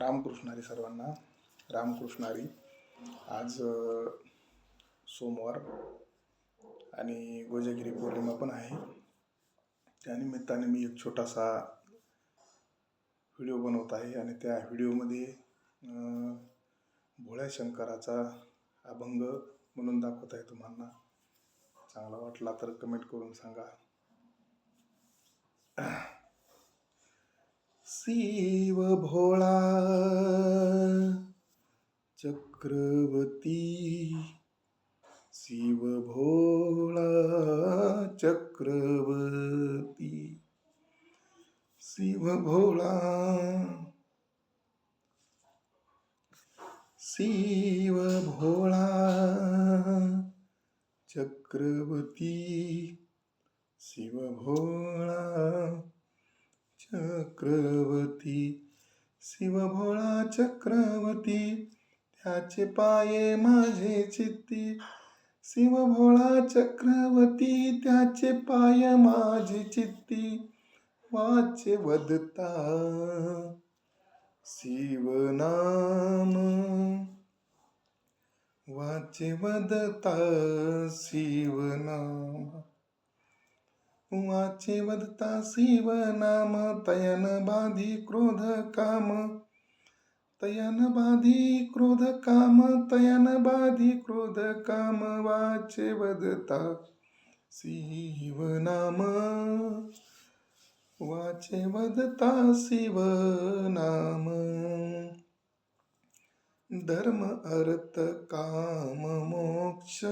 रामकृष्णारी सर्वांना रामकृष्णारी. आज सोमवार आणि गोजागिरी पौर्णिमा पण आहे. त्यानिमित्ताने मी एक छोटासा व्हिडिओ बनवत आहे आणि त्या व्हिडिओमध्ये भोळ्या शंकराचा अभंग म्हणून दाखवत आहे तुम्हाला चांगला वाटला तर कमेंट करून सांगा. शिव भोळा चक्रवर्ती शिव भोळा चक्रवर्ती शिव भोळा शिव भोळा चक्रवर्ती शिव भोळा चक्रवती शिव भोळा त्याचे पाये माझे चित्ती. शिव भोळा त्याचे पाय माझे चित्ती. वाचे वदता शिवनाम. वाचे वदता शिवनाम. उवाचे वदता शिव नाम तयन बाधी क्रोध काम. तयन बाधी क्रोध काम तयन बाधी क्रोध काम. वाचे वदता शिव नाम वाचे वदता शिव नाम धर्म अर्थ काम मोक्ष.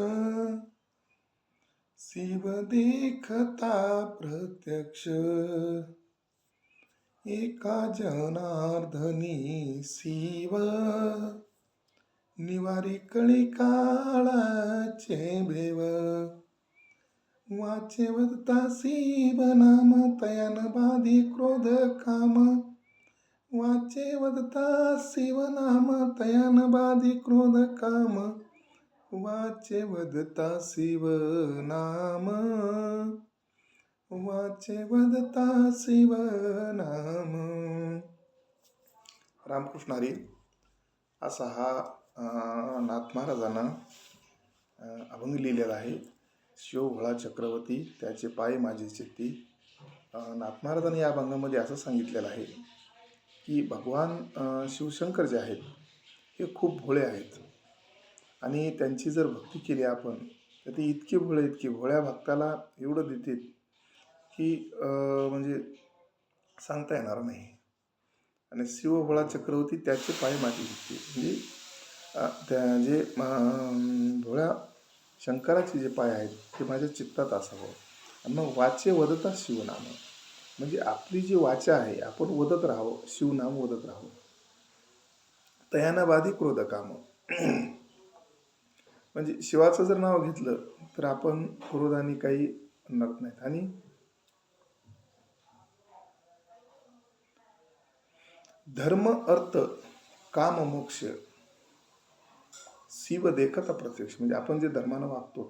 शिव देखता प्रत्यक्ष। एका जनार्दनी शिव। निवारी कळी काळाचे भेव वाचे वदता शिव नाम तयन बाधी क्रोध काम। वाचे वदता शिव नाम तयन बाधी क्रोध काम। वाचे वदता शिव नाम. वाचे वदता शिव नाम. असा हा नाथ महाराजांना अभंग लिहिलेला आहे. शिवभोळा चक्रवर्ती त्याचे पाय माझे चित्ती. नाथ महाराजांनी या अभंगामध्ये असं सांगितलेलं आहे की भगवान शिवशंकर जे आहेत हे खूप भोळे आहेत. आणि त्यांची जर भक्ती केली आपण तर ते इतके भोळे की भोळ्या भक्ताला एवढं देतात की म्हणजे सांगता येणार नाही. आणि शिवभोळा चक्रवर्ती त्याचे पाय माती घेतली. म्हणजे त्या जे भोळ्या शंकराचे जे पाय आहेत ते माझ्या चित्तात असावं. आणि मग वाचे वदता शिवनाम. म्हणजे आपली जी वाचा आहे आपण वदत राहावं शिवनाम वदत राहावं. तयानाबाधी क्रोध काम म्हणजे शिवाचं जर नाव घेतलं तर आपण क्रोधाने काही आणत नाहीत. आणि धर्म अर्थ काम मोक्ष शिव देखत प्रत्यक्ष म्हणजे आपण जे धर्मानं वागतो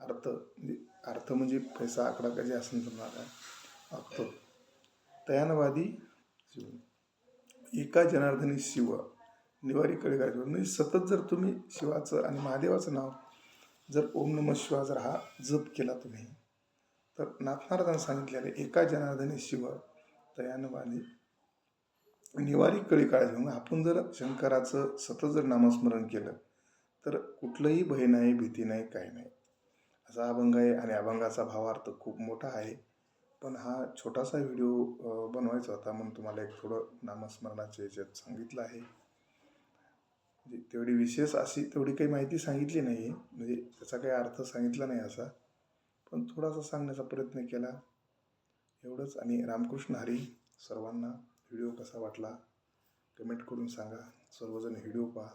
अर्थ म्हणजे अर्थ म्हणजे पैसा आकडा कधी असं समजा वागतो तयानवादी शिव एका जनार्दनी शिव निवारी कळी काय म्हणजे सतत जर तुम्ही शिवाचं आणि महादेवाचं नाव जर ओम नम शिवा जर हा जप केला तुम्ही तर नाथनाराजांनी सांगितलेले एका जनार्दने शिव तयानवाने निवारी कळी काळजी मग आपण जर शंकराचं सतत जर नामस्मरण केलं तर कुठलंही भय नाही भीती नाही काही नाही. असा अभंग आहे आणि अभंगाचा भावार्थ खूप मोठा आहे. पण हा छोटासा व्हिडिओ बनवायचा होता म्हणून तुम्हाला एक थोडं नामस्मरणाच्या याच्यात सांगितलं आहे. म्हणजे तेवढी विशेष अशी तेवढी काही माहिती सांगितली नाही. आहे म्हणजे त्याचा काही अर्थ सांगितला नाही असा. पण थोडासा सांगण्याचा प्रयत्न केला. एवढंच. आणि रामकृष्ण हरी सर्वांना व्हिडिओ कसा वाटला? कमेंट करून सांगा. सर्वजण व्हिडिओ पहा.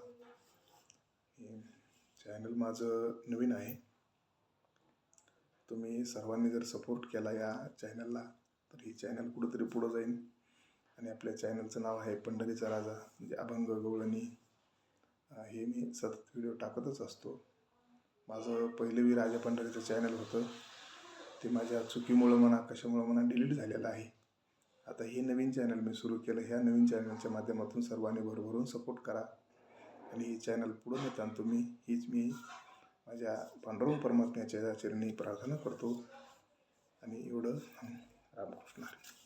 चॅनल माझं नवीन आहे. तुम्ही सर्वांनी जर सपोर्ट केला या चॅनलला तर ही चॅनल कुठंतरी पुढं जाईल आणि आपल्या चॅनलचं नाव आहे पंढरीचा राजा. म्हणजे अभंग गवळणी हे मी सतत व्हिडिओ टाकतच असतो. माझं पहिलं वी राजा पंढरीचं चॅनल होतं. ते माझ्या चुकीमुळं म्हणा कशामुळं म्हणा डिलीट झालेलं आहे. आता हे नवीन चॅनल मी सुरू केलं ह्या नवीन चॅनलच्या माध्यमातून सर्वांनी भरभरून सपोर्ट करा. आणि हे चॅनल पुढं नेताना तुम्ही हीच मी माझ्या पांडुरंग परमात्म्याच्या चरणी प्रार्थना करतो. आणि एवढं रामकृष्ण हरी.